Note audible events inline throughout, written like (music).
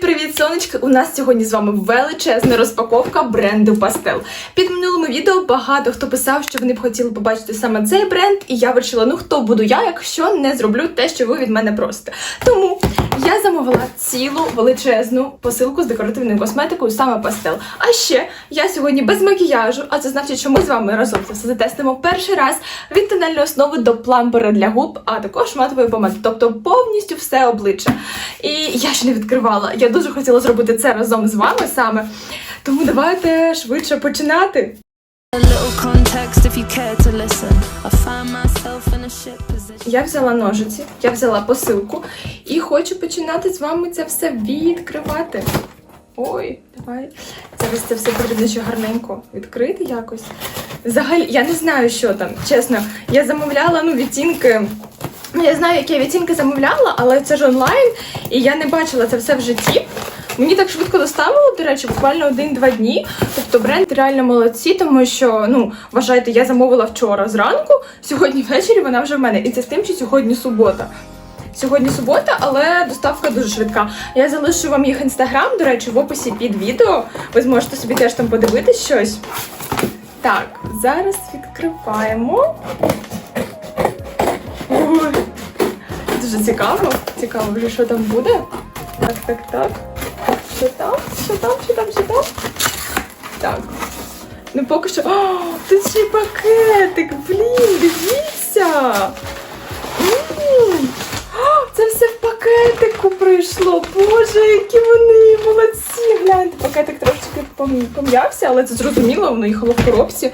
Привіт, сонечки! У нас сьогодні з вами величезна розпаковка бренду Пастел. Під минулими відео багато хто писав, що вони б хотіли побачити саме цей бренд, і я вирішила, ну хто буду я, якщо не зроблю те, що ви від мене просите. Тому я замовила цілу величезну посилку з декоративною косметикою саме Пастел. А ще я сьогодні без макіяжу, а це значить, що ми з вами разом це все затестимо перший раз від тональної основи до плампера для губ, а також матової помади, тобто повністю все обличчя. І я ще не відкривала. Я дуже хотіла зробити це разом з вами саме. Тому давайте швидше починати. Я взяла ножиці, я взяла посилку і хочу починати з вами це все відкривати. Ой, давай. Зараз це все потрібно ще гарненько відкрити якось. Взагалі, я не знаю, що там. Чесно, я замовляла ну, відтінки. Я знаю, які я відтінки замовляла, але це ж онлайн, і я не бачила це все в житті. Мені так швидко доставили, до речі, буквально один-два дні. Тобто бренд реально молодці, тому що, ну, вважайте, я замовила вчора зранку, сьогодні ввечері вона вже в мене. І це з тим, що сьогодні субота. Сьогодні субота, але доставка дуже швидка. Я залишу вам їх інстаграм, до речі, в описі під відео. Ви зможете собі теж там подивитись щось. Так, зараз відкриваємо. Ой, дуже цікаво. Цікаво вже, що там буде. Так, так, так. Що там? Що там? Що там? Що там? Так. Ну поки що. О, тут ще й пакетик! Блін, дивіться! Це все в пакетику прийшло. Боже, які вони молодці! Гляньте, пакетик трошки пом'явся, але це зрозуміло, воно їхало в коробці.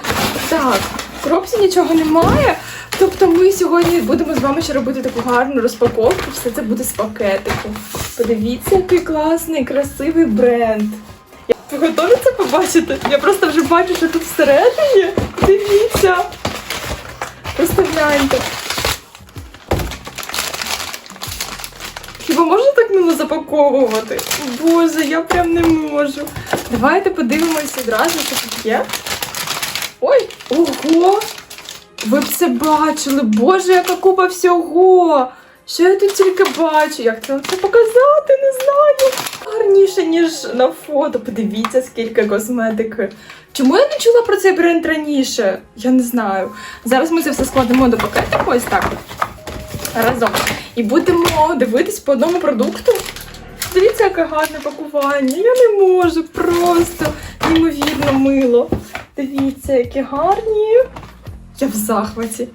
Так, в коробці нічого немає. Тобто ми сьогодні будемо з вами ще робити таку гарну розпаковку. Все це буде з пакетику. Подивіться, який класний, красивий бренд. Ви готові це побачити? Я просто вже бачу, що тут всередині. Дивіться. Просто гляньте. Хіба можна так мило запаковувати? Боже, я прям не можу. Давайте подивимося одразу, що тут є. Ой, ого! Ви б це бачили, боже, яка купа всього! Що я тут тільки бачу? Як це це показати? Не знаю. Гарніше, ніж на фото. Подивіться, скільки косметики. Чому я не чула про цей бренд раніше? Я не знаю. Зараз ми це все складемо до пакетику ось так. Разом. І будемо дивитись по одному продукту. Дивіться, яке гарне пакування. Я не можу. Просто неймовірно мило. Дивіться, які гарні. Я в захваті.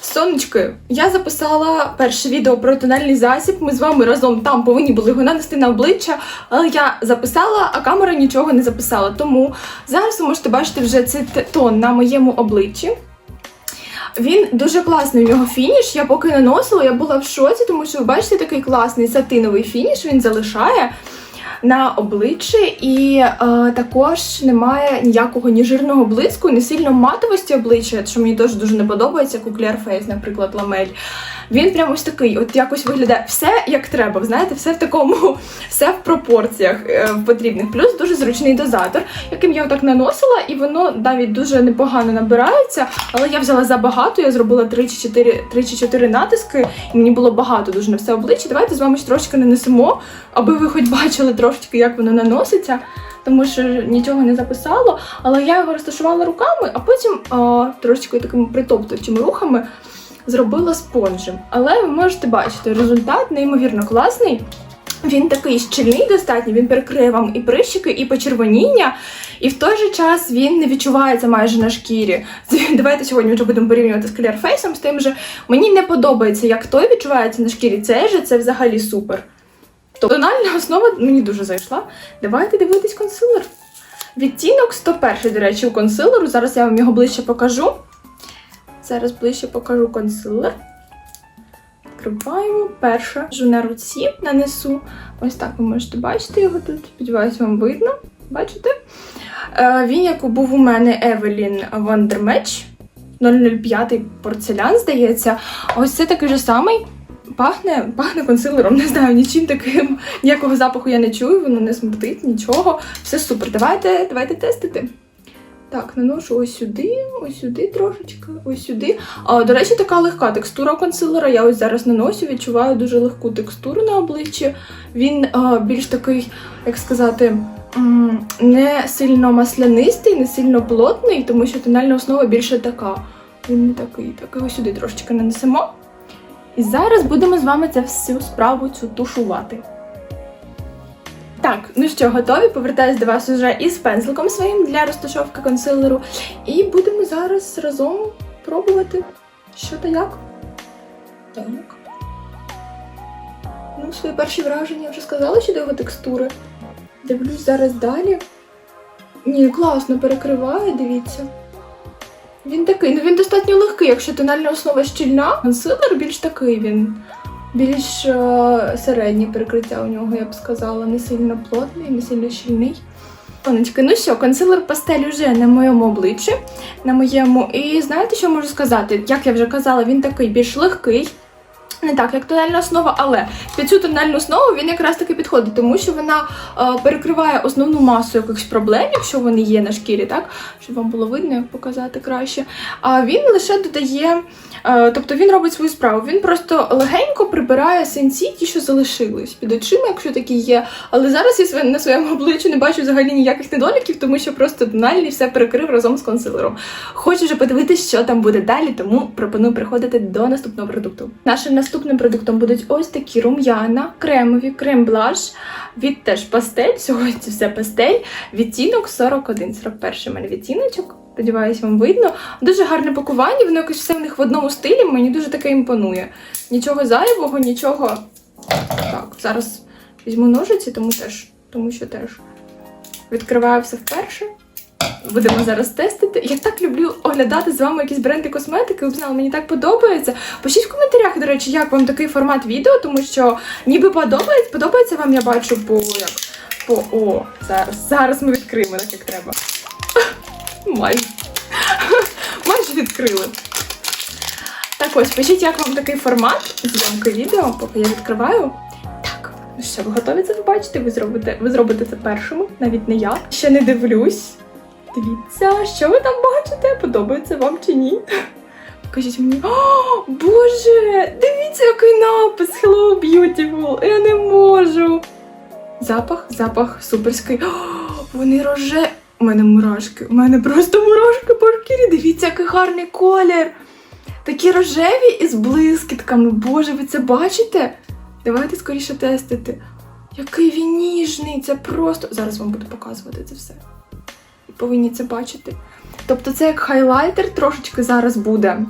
Сонечки, я записала перше відео про тональний засіб. Ми з вами разом там повинні були його нанести на обличчя, але я записала, а камера нічого не записала. Тому зараз ви можете бачити вже цей тон на моєму обличчі. Він дуже класний, у нього фініш. Я поки наносила, я була в шоці, тому що ви бачите такий класний сатиновий фініш, він залишає на обличчі, і е, також немає ніякого ні жирного блиску, ні сильно матовості обличчя, що мені теж дуже не подобається, як у наприклад, ламель. Він прям ось такий, от якось виглядає все як треба. Знаєте, все в такому, (laughs) все в пропорціях е, потрібних. Плюс дуже зручний дозатор, яким я отак наносила, і воно навіть дуже непогано набирається. Але я взяла забагато, я зробила 3 чи 4, 3 чи 4 натиски, і мені було багато дуже на все обличчя. Давайте з вами ще трошки нанесемо, аби ви хоч бачили трошки, як воно наноситься. Тому що нічого не записало, але я його розташувала руками, а потім трошечки такими притоптуючими рухами зробила спонжем. Але ви можете бачити, результат неймовірно класний. Він такий щільний достатньо, він перекриє вам і прищики, і почервоніння, і в той же час він не відчувається майже на шкірі. (laughs) Давайте сьогодні вже будемо порівнювати з Clear з тим же мені не подобається, як той відчувається на шкірі. Цей же це взагалі супер. Тональна основа мені дуже зайшла. Давайте дивитись консилер. Відтінок 101, до речі, у консилеру. Зараз я вам його ближче покажу. Зараз ближче покажу консилер. Відкриваємо. Перше жу на руці, нанесу. Ось так ви можете бачити його тут. Сподіваюсь, вам видно. Бачите? Е, він, як був у мене Евелін Вандермеч 005 порцелян, здається. Ось це такий же самий. Пахне, пахне консилером, не знаю, нічим таким, ніякого запаху я не чую, воно не смертить, нічого. Все супер. Давайте, давайте тестити. Так, наношу ось сюди, ось сюди трошечки, ось сюди. А, до речі, така легка текстура консилера. Я ось зараз наношу, відчуваю дуже легку текстуру на обличчі. Він а, більш такий, як сказати, не сильно маслянистий, не сильно плотний, тому що тональна основа більше така. Він не такий, такий ось сюди трошечки нанесемо. І зараз будемо з вами цю всю справу цю тушувати. Так, ну що, готові? Повертаюсь до вас уже із пензликом своїм для розташовки консилеру. І будемо зараз разом пробувати, що та як. Так. Ну, свої перші враження я вже сказала щодо його текстури. Дивлюсь зараз далі. Ні, класно перекриває, дивіться. Він такий, ну він достатньо легкий, якщо тональна основа щільна, консилер більш такий він. Більш е, середнє перекриття у нього, я б сказала, не сильно плотний, не сильно щільний. Сонечки, ну що, консилер пастель уже на моєму обличчі, на моєму. І знаєте, що можу сказати? Як я вже казала, він такий більш легкий. Не так, як тональна основа, але під цю тональну основу він якраз таки підходить, тому що вона е, перекриває основну масу якихось проблем, якщо вони є на шкірі, так? Щоб вам було видно, як показати краще. А він лише додає, тобто він робить свою справу. Він просто легенько прибирає синці, ті, що залишились під очима, якщо такі є. Але зараз я на своєму обличчі не бачу взагалі ніяких недоліків, тому що просто тональний все перекрив разом з консилером. Хочу вже подивитися, що там буде далі, тому пропоную приходити до наступного продукту. Нашим наступним продуктом будуть ось такі рум'яна, кремові, крем-блаш від теж пастель. (laughs) Сьогодні все пастель. Відтінок 41, 41 у мене відтіночок. Сподіваюсь, вам видно. Дуже гарне пакування, воно якось все в них в одному стилі, мені дуже таке імпонує. Нічого зайвого, нічого. Так, зараз візьму ножиці, тому теж, тому що теж відкриваю все вперше. Будемо зараз тестити. Я так люблю оглядати з вами якісь бренди косметики. Ви знали, мені так подобається. Пишіть в коментарях, до речі, як вам такий формат відео, тому що ніби подобається. Подобається вам, я бачу, по як. По о, зараз. Зараз ми відкриємо так, як треба. Майже. (laughs) Майже відкрили. Так ось, пишіть, як вам такий формат зйомки відео, поки я відкриваю. Так, ну що, ви готові це побачити? Ви зробите, ви зробите це першими, навіть не я. Ще не дивлюсь. Дивіться, що ви там бачите? Подобається вам чи ні? Покажіть мені. О, Боже! Дивіться, який напис Hello Beautiful! Я не можу. Запах, запах суперський. О, вони роже. У мене мурашки. У мене просто мурашки по шкірі. Дивіться, який гарний колір. Такі рожеві із блискітками. Боже, ви це бачите? Давайте скоріше тестити. Який він ніжний, це просто. Зараз вам буду показувати це все. Ви повинні це бачити. Тобто це як хайлайтер трошечки зараз буде.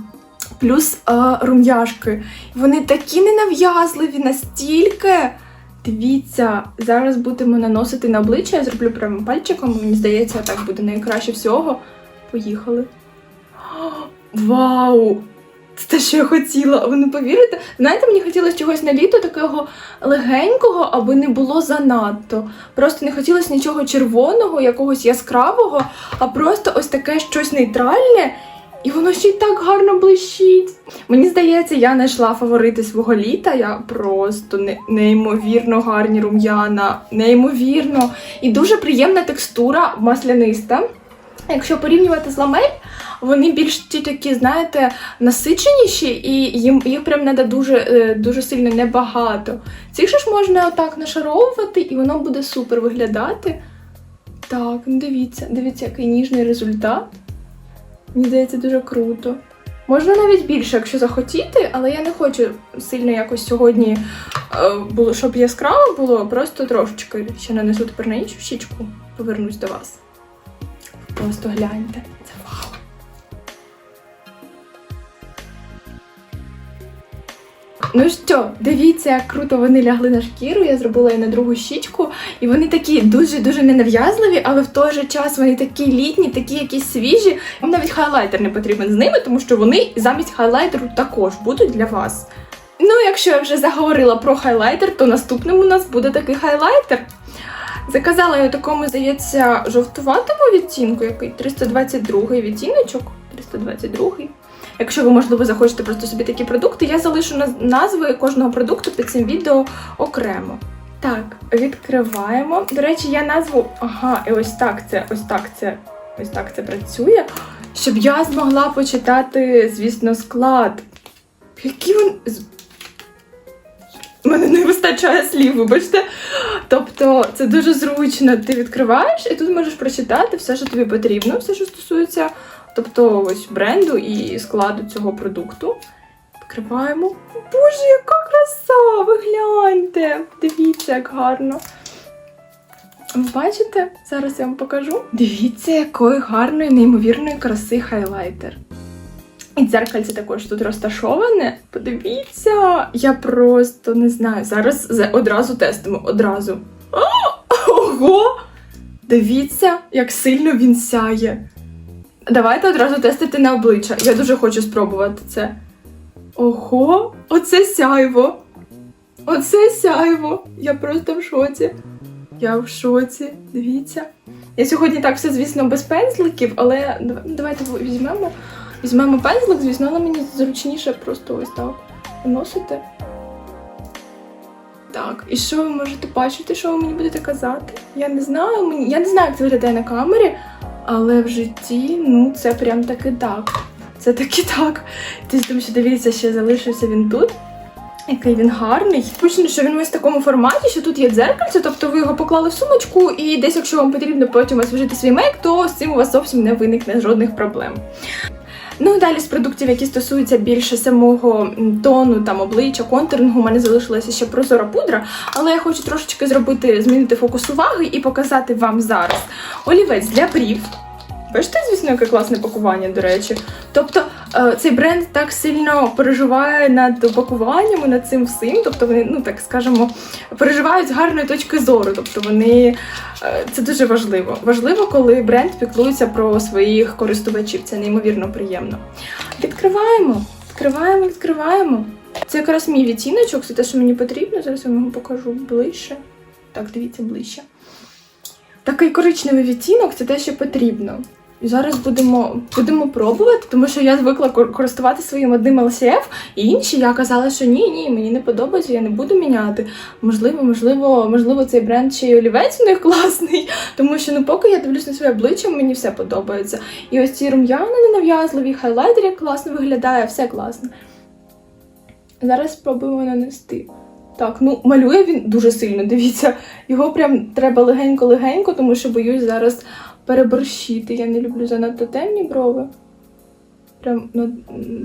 Плюс е, рум'яшки. Вони такі ненав'язливі настільки. Дивіться, зараз будемо наносити на обличчя. Я зроблю прямо пальчиком. Мені здається, так буде найкраще всього. Поїхали. (gasps) Вау! Це те, що я хотіла. Ви не повірите? Знаєте, мені хотілося чогось на літо такого легенького, аби не було занадто. Просто не хотілося нічого червоного, якогось яскравого, а просто ось таке щось нейтральне. І воно ще й так гарно блищить. Мені здається, я знайшла фаворити свого літа. Я просто не, неймовірно гарні рум'яна, неймовірно. І дуже приємна текстура масляниста. Якщо порівнювати з ламель, вони більш ті такі, знаєте, насиченіші, і їм їх прям треба дуже, е, дуже сильно небагато. Цих же ж можна отак нашаровувати, і воно буде супер виглядати. Так, ну дивіться, дивіться, який ніжний результат. Мені здається, дуже круто. Можна навіть більше, якщо захотіти, але я не хочу сильно якось сьогодні е, було, щоб яскраво було, просто трошечки ще нанесу тепер на іншу щічку, повернусь до вас. Просто гляньте. Ну що, дивіться, як круто вони лягли на шкіру. Я зробила її на другу щічку. І вони такі дуже-дуже ненав'язливі, але в той же час вони такі літні, такі якісь свіжі. Вам навіть хайлайтер не потрібен з ними, тому що вони замість хайлайтеру також будуть для вас. Ну, якщо я вже заговорила про хайлайтер, то наступним у нас буде такий хайлайтер. Заказала я такому, здається, жовтуватому відтінку, який 322 відтіночок. 322. Якщо ви, можливо, захочете просто собі такі продукти, я залишу назви кожного продукту під цим відео окремо. Так, відкриваємо. До речі, я назву. Ага, і ось так це, ось так це ось так це працює, щоб я змогла почитати, звісно, склад. Які він. У мене не вистачає слів, вибачте. Тобто це дуже зручно. Ти відкриваєш і тут можеш прочитати все, що тобі потрібно, все, що стосується тобто, ось бренду і складу цього продукту. Відкриваємо. Боже, яка краса! Ви гляньте! Дивіться, як гарно. Ви бачите? Зараз я вам покажу. Дивіться, якої гарної, неймовірної краси хайлайтер. І дзеркальце також тут розташоване. Подивіться, я просто не знаю. Зараз одразу тестимо. Одразу. О, ого! Дивіться, як сильно він сяє. Давайте одразу тестити на обличчя. Я дуже хочу спробувати це. Ого, оце сяйво. Оце сяйво. Я просто в шоці. Я в шоці. Дивіться. Я сьогодні так все, звісно, без пензликів, але давайте візьмемо. Візьмемо пензлик, звісно, але мені зручніше просто ось так наносити. Так, і що ви можете бачити, що ви мені будете казати? Я не знаю, мені... я не знаю, як це виглядає на камері, але в житті, ну, це прям таки так. Це таки так. Тобто, тому що дивіться, ще залишився він тут. Який він гарний. Почну, що він ось в такому форматі, що тут є дзеркальце, тобто ви його поклали в сумочку, і десь, якщо вам потрібно потім освіжити свій мейк, то з цим у вас зовсім не виникне жодних проблем. Ну і далі з продуктів, які стосуються більше самого тону, там обличчя, контурингу, у мене залишилася ще прозора пудра, але я хочу трошечки зробити, змінити фокус уваги і показати вам зараз олівець для брів. Бачите, звісно, яке класне пакування, до речі. Тобто цей бренд так сильно переживає над упакуванням і над цим всім. Тобто вони, ну так скажемо, переживають з гарної точки зору. Тобто вони е, це дуже важливо. Важливо, коли бренд піклується про своїх користувачів. Це неймовірно приємно. Відкриваємо, відкриваємо, відкриваємо. Це якраз мій відтіночок, це те, що мені потрібно. Зараз я вам покажу ближче. Так, дивіться ближче. Такий коричневий відтінок це те, що потрібно. І зараз будемо, будемо пробувати, тому що я звикла кор- користуватися своїм одним LCF, і інші я казала, що ні, ні, мені не подобається, я не буду міняти. Можливо, можливо, можливо, цей бренд й олівець у них класний, (laughs) тому що ну поки я дивлюсь на своє обличчя, мені все подобається. І ось ці рум'яна ненав'язливі, хайлайтер як класно виглядає, все класно. Зараз спробуємо нанести. Так, ну малює він дуже сильно, дивіться. Його прям треба легенько-легенько, тому що боюсь зараз переборщити. Я не люблю занадто темні брови. Прям ну,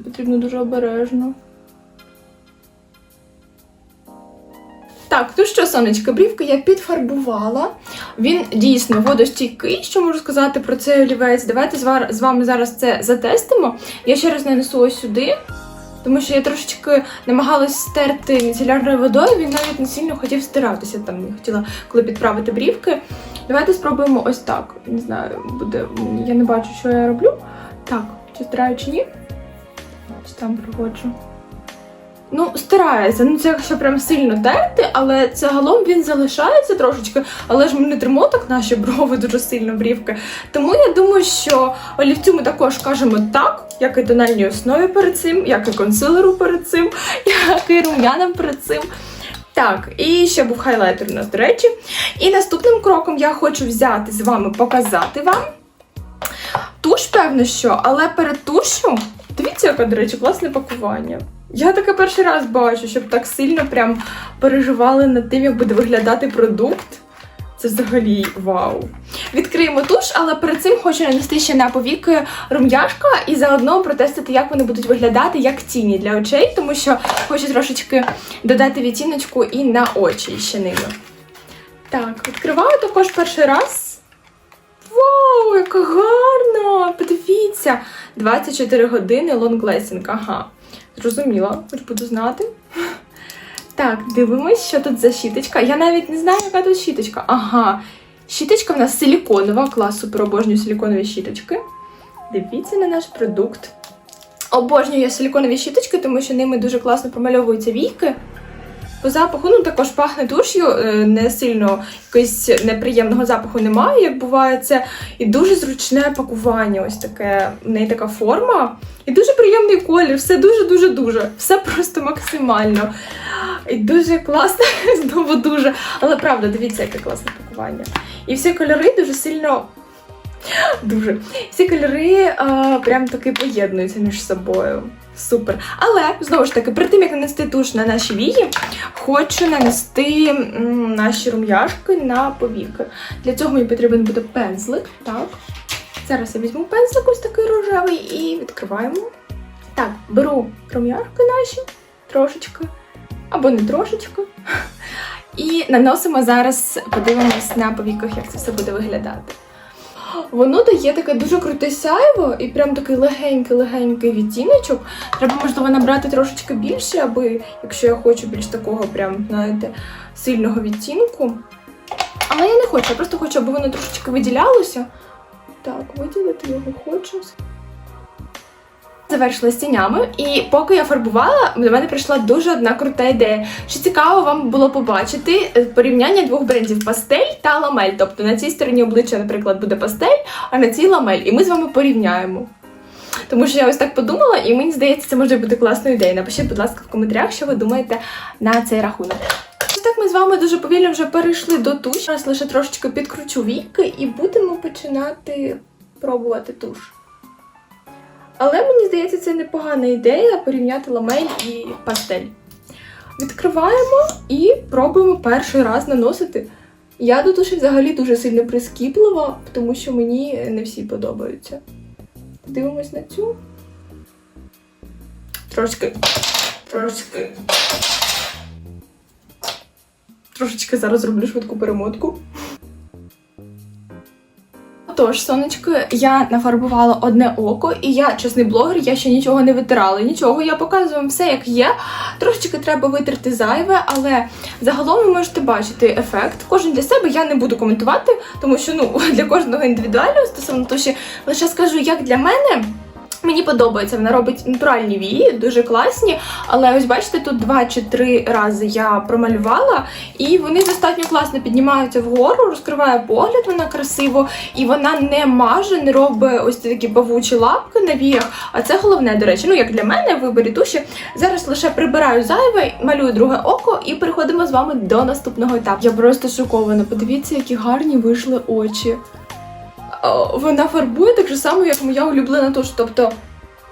потрібно дуже обережно. Так, ну що, сонечко, брівки я підфарбувала. Він дійсно водостійкий. Що можу сказати про цей олівець? Давайте з вами зараз це затестимо. Я ще раз нанесу ось сюди. Тому що я трошечки намагалась стерти міцелярною водою, він навіть не сильно хотів стиратися. Там я хотіла, коли підправити брівки. Давайте спробуємо ось так. Не знаю, буде. Я не бачу, що я роблю. Так, чи стираю, чи ні? Ось там проводжу. Ну, стирається. Ну, це якщо прям сильно терти, але загалом він залишається трошечки, але ж ми не тримо так наші брови дуже сильно брівки. Тому я думаю, що олівцю ми також кажемо так, як і тональній основі перед цим, як і консилеру перед цим, (laughs) як і рум'янам перед цим. Так, і ще був хайлайтер у нас, до речі. І наступним кроком я хочу взяти з вами, показати вам туш, певно, що, але перед тушу, дивіться, яке, до речі, класне пакування. Я таке перший раз бачу, щоб так сильно прям переживали над тим, як буде виглядати продукт. Це взагалі вау. Відкриємо туш, але перед цим хочу нанести ще на повіки рум'яшка і заодно протестити, як вони будуть виглядати як тіні для очей, тому що хочу трошечки додати відтіночку і на очі ще ними. Так, відкриваю також перший раз. Вау, яка гарна! Подивіться! 24 години лонглесінг, ага. Зрозуміла, хоч буду знати. Так, дивимось, що тут за щіточка. Я навіть не знаю, яка тут щіточка. Ага. Щіточка в нас силіконова, клас супер обожнюю силіконові щіточки. Дивіться на наш продукт. Обожнюю я силіконові щіточки, тому що ними дуже класно промальовуються війки. По запаху, ну також пахне туш'ю, е, не сильно якогось неприємного запаху немає, як буває це. І дуже зручне пакування, ось таке, в неї така форма. І дуже приємний колір, все дуже-дуже дуже. Все просто максимально. І дуже класно, (laughs) знову дуже. Але правда, дивіться, яке класне пакування. І всі кольори дуже сильно (gasps) Дуже. Всі кольори а, прям таки поєднуються між собою. Супер. Але знову ж таки, перед тим як нанести туш на наші вії, хочу нанести наші рум'яшки на повіки. Для цього мені потрібен буде пензлик. Так. Зараз я візьму пензлик ось такий рожевий і відкриваємо. Так, беру рум'яшки наші трошечки, або не трошечки. (laughs) І наносимо зараз, подивимось на повіках, як це все буде виглядати. Воно дає таке дуже круте сяйво і прям такий легенький-легенький відтіночок. Треба, можливо, набрати трошечки більше, аби, якщо я хочу більш такого, прям, знаєте, сильного відтінку. Але я не хочу, я просто хочу, аби воно трошечки виділялося. Так, виділити його хочу. Завершила тінями, і поки я фарбувала, до мене прийшла дуже одна крута ідея. Що цікаво вам було побачити е, порівняння двох брендів пастель та ламель. Тобто на цій стороні обличчя, наприклад, буде пастель, а на цій ламель. І ми з вами порівняємо. Тому що я ось так подумала, і мені здається, це може бути класною ідеєю. Напишіть, будь ласка, в коментарях, що ви думаєте на цей рахунок. Так ми з вами дуже повільно вже перейшли до туш. Зараз лише трошечки підкручу віки і будемо починати пробувати туш. Але мені здається, це непогана ідея порівняти ламель і пастель. Відкриваємо і пробуємо перший раз наносити. Я до туші взагалі дуже сильно прискіплива, тому що мені не всі подобаються. Дивимось на цю. Трошки. Трошки. Трошечки зараз зроблю швидку перемотку. Тож, сонечко, я нафарбувала одне око, і я чесний блогер, я ще нічого не витирала. Нічого, я показую вам все, як є. Трошечки треба витерти зайве, але загалом ви можете бачити ефект. Кожен для себе я не буду коментувати, тому що ну (laughs) для кожного індивідуально стосовно туші. Лише скажу, як для мене. Мені подобається, вона робить натуральні вії, дуже класні. Але ось бачите, тут два чи три рази я промалювала, і вони достатньо класно піднімаються вгору, розкриває погляд, вона красиво, і вона не маже, не робить ось такі павучі лапки на віях. А це головне, до речі, ну як для мене в виборі туші. Зараз лише прибираю зайве, малюю друге око, і переходимо з вами до наступного етапу. Я просто шокована. Подивіться, які гарні вийшли очі. О, Вона фарбує так же само, як моя улюблена туш. Тобто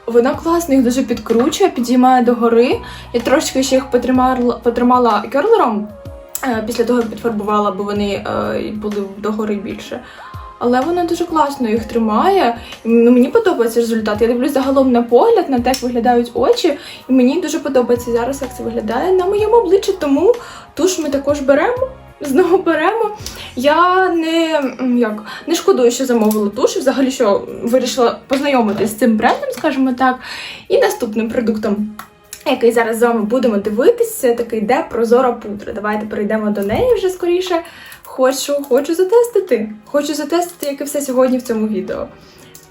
вона класно їх дуже підкручує, підіймає догори. Я трошки ще їх потримала, потримала керлером. е, Після того як підфарбувала, бо вони е, були догори більше. Але вона дуже класно їх тримає. Ну, мені подобається результат. Я дивлюсь загалом на погляд, на те, як виглядають очі. І мені дуже подобається зараз, як це виглядає на моєму обличчі. Тому туш ми також беремо. Знову беремо. Я не, як, не шкодую, що замовила туш, і взагалі що вирішила познайомитись з цим брендом, скажімо так. І наступним продуктом, який зараз з вами будемо дивитися, такий де прозора пудра. Давайте перейдемо до неї вже скоріше. Хочу, хочу затестити. Хочу затестити, як і все сьогодні в цьому відео.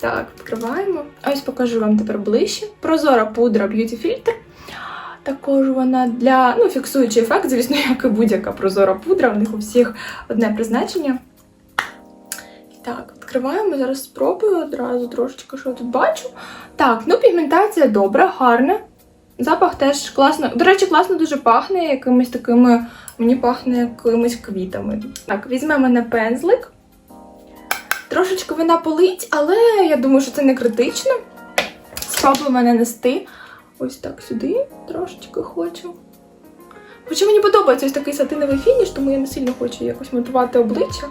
Так, відкриваємо. Ось покажу вам тепер ближче. Прозора пудра Beauty Filter. Також вона для ну, фіксуючий ефект, звісно, як і будь-яка прозора пудра, у них у всіх одне призначення. Так, відкриваємо, зараз спробую одразу трошечки, що тут бачу. Так, ну пігментація добра, гарна. Запах теж класно. До речі, класно дуже пахне якимись такими. Мені пахне якимись квітами. Так, візьмемо на пензлик. Трошечки вона полить, але я думаю, що це не критично. Спробуємо нанести. Ось так сюди трошечки хочу. Хоча мені подобається ось такий сатиновий фініш, тому я не сильно хочу якось матувати обличчя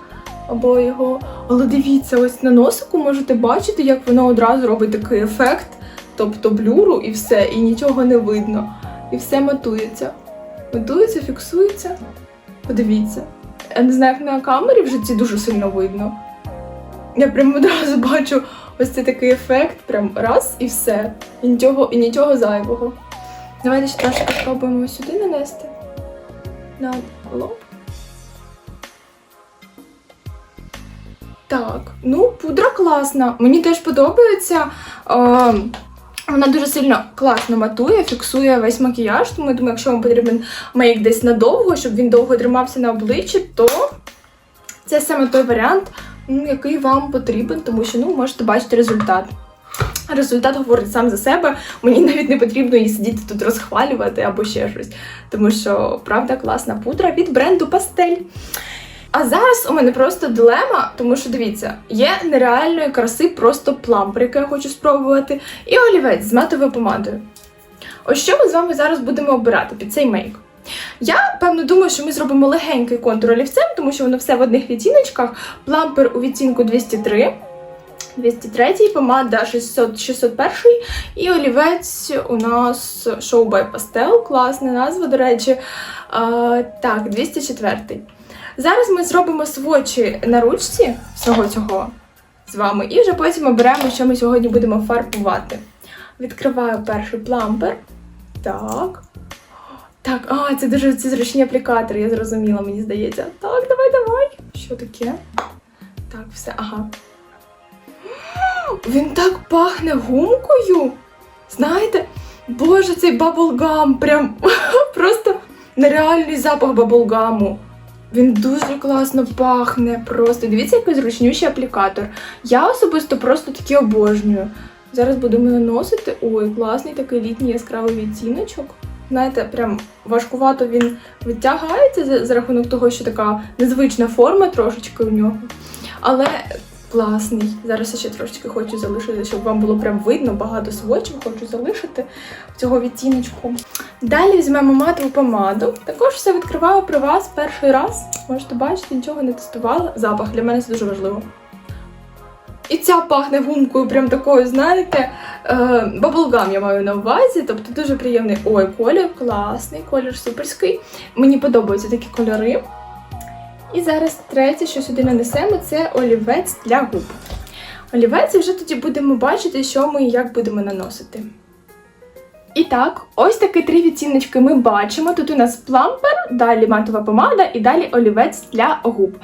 або його. Але дивіться, ось на носику можете бачити, як воно одразу робить такий ефект, тобто блюру і все, і нічого не видно. І все матується. Матується, фіксується. Подивіться. Я не знаю, як на камері в житті дуже сильно видно. Я прямо одразу бачу ось це такий ефект, прям раз і все. І нічого, і нічого зайвого. Давайте ще трошки спробуємо сюди нанести. На лоб. Так, ну, пудра класна. Мені теж подобається. Е, вона дуже сильно класно матує, фіксує весь макіяж. Тому я думаю, якщо вам потрібен мейк десь надовго, щоб він довго тримався на обличчі, то це саме той варіант, який вам потрібен, тому що ну, можете бачити результат. Результат говорить сам за себе. Мені навіть не потрібно її сидіти тут розхвалювати або ще щось. Тому що правда класна пудра від бренду Пастель. А зараз у мене просто дилема, тому що дивіться, є нереальної краси просто плампер, який я хочу спробувати, і олівець з матовою помадою. Ось що ми з вами зараз будемо обирати під цей мейк. Я певно думаю, що ми зробимо легенький контур олівцем, тому що воно все в одних відтіночках. Плампер у відтінку 203, 203, помада 600, 601 і олівець у нас Show by Pastel, класна назва, до речі. А, так, 204. Зараз ми зробимо свочі на ручці всього цього з вами, і вже потім оберемо, що ми сьогодні будемо фарбувати. Відкриваю перший плампер. Так. Так, а, це дуже це зручні аплікатори, я зрозуміла, мені здається. Так, давай, давай. Що таке? Так, все, ага. (gasps) Він так пахне гумкою. Знаєте, боже, цей баблгам, прям (laughs) просто нереальний запах баблгаму. Він дуже класно пахне. Просто дивіться, який зручнющий аплікатор. Я особисто просто такі обожнюю. Зараз будемо наносити. Ой, класний такий літній яскравий відтіночок. Знаєте, прям важкувато він витягається за, рахунок того, що така незвична форма трошечки у нього. Але класний. Зараз я ще трошечки хочу залишити, щоб вам було прям видно, багато свочів хочу залишити в цього відтіночку. Далі візьмемо матову помаду. Також все відкриваю при вас перший раз. Можете бачити, нічого не тестувала. Запах для мене це дуже важливо. І ця пахне гумкою, прям такою, знаєте, е, баблгам я маю на увазі. Тобто дуже приємний ой, колір, класний, колір суперський. Мені подобаються такі кольори. І зараз третє, що сюди нанесемо, це олівець для губ. Олівець і вже тоді будемо бачити, що ми і як будемо наносити. І так, ось такі три відтіночки ми бачимо. Тут у нас плампер, далі матова помада і далі олівець для губ.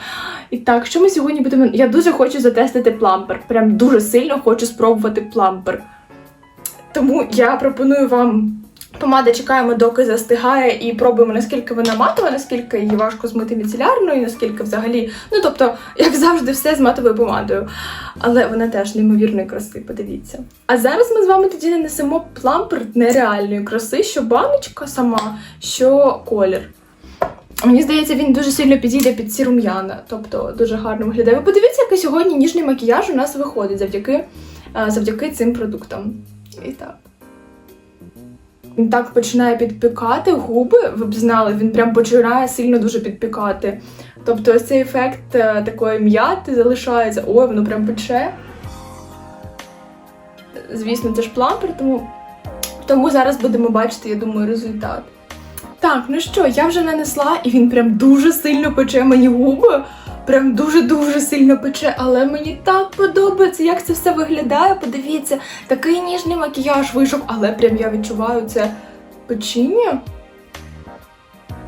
І так, що ми сьогодні будемо. Я дуже хочу затестити плампер. Прям дуже сильно хочу спробувати плампер. Тому я пропоную вам. Помада чекаємо, доки застигає, і пробуємо, наскільки вона матова, наскільки її важко змити міцелярною, наскільки взагалі. Ну тобто, як завжди, все з матовою помадою. Але вона теж неймовірної краси, подивіться. А зараз ми з вами тоді нанесемо плампер нереальної краси, що баночка сама, що колір. Мені здається, він дуже сильно підійде під ці рум'яна, тобто дуже гарно виглядає. Ви подивіться, який сьогодні ніжний макіяж у нас виходить завдяки, е, завдяки цим продуктам. І так. Він так починає підпікати губи, ви б знали, він прям починає сильно дуже підпікати. Тобто ось цей ефект е, такої м'яти залишається. Ой, воно прям пече. Звісно, це ж плампер, тому, тому зараз будемо бачити, я думаю, результат. Так, ну що, я вже нанесла, і він прям дуже сильно пече мені губи. Прям дуже-дуже сильно пече, але мені так подобається, як це все виглядає. Подивіться, такий ніжний макіяж вийшов, але прям я відчуваю це печіння.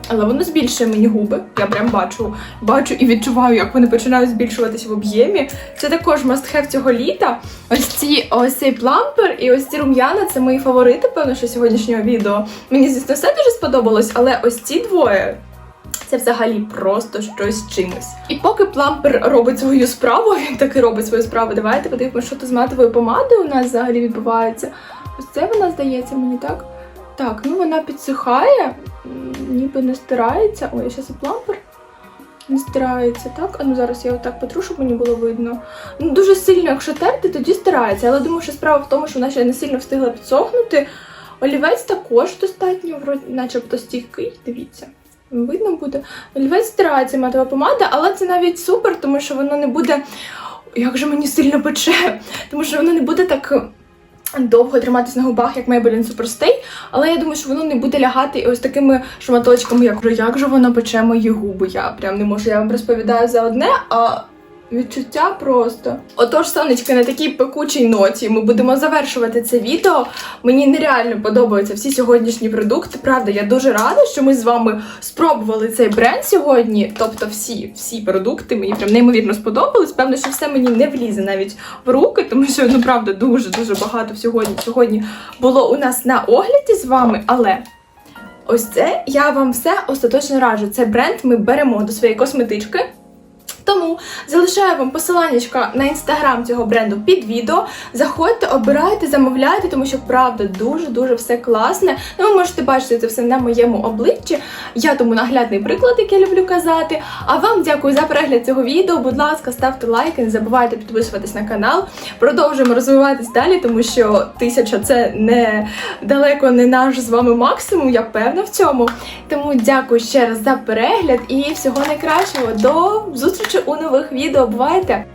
Але воно збільшує мені губи. Я прям бачу, бачу і відчуваю, як вони починають збільшуватися в об'ємі. Це також must-have цього літа. Ось ці ось цей плампер і ось ці рум'яна це мої фаворити, певно, що сьогоднішнього відео. Мені, звісно, все дуже сподобалось, але ось ці двоє. Це взагалі просто щось з чимось. І поки плампер робить свою справу, (laughs) він таки робить свою справу. Давайте подивимося, що тут з матовою помадою у нас взагалі відбувається. Ось це вона здається мені так. Так, ну вона підсихає, ніби не стирається. Ой, зараз і плампер не стирається, так? А ну зараз я отак потру, щоб мені було видно. Ну, дуже сильно, якщо терти, тоді стирається. Але думаю, що справа в тому, що вона ще не сильно встигла підсохнути. Олівець також достатньо, начебто стійкий, дивіться. Видно буде. Львець стирається матова помада, але це навіть супер, тому що воно не буде. Як же мені сильно пече, тому що воно не буде так довго триматись на губах, як Maybelline Superstay, але я думаю, що воно не буде лягати ось такими шматочками, як як же воно пече мої губи. Я прям не можу. Я вам розповідаю за одне, а відчуття просто. Отож, сонечки, на такій пекучій ноті ми будемо завершувати це відео. Мені нереально подобаються всі сьогоднішні продукти. Правда, я дуже рада, що ми з вами спробували цей бренд сьогодні. Тобто, всі, всі продукти мені прям неймовірно сподобались. Певно, що все мені не влізе навіть в руки, тому що ну правда дуже дуже багато сьогодні сьогодні було у нас на огляді з вами, але. Ось це я вам все остаточно раджу. Цей бренд ми беремо до своєї косметички. Тому залишаю вам посиланнячка на інстаграм цього бренду під відео. Заходьте, обирайте, замовляйте, тому що правда дуже-дуже все класне. Ну, ви можете бачити це все на моєму обличчі. Я тому наглядний приклад, як я люблю казати. А вам дякую за перегляд цього відео. Будь ласка, ставте лайки, не забувайте підписуватись на канал. Продовжуємо розвиватись далі, тому що тисяча це не далеко не наш з вами максимум, я певна в цьому. Тому дякую ще раз за перегляд і всього найкращого. До у нових відео. Бувайте!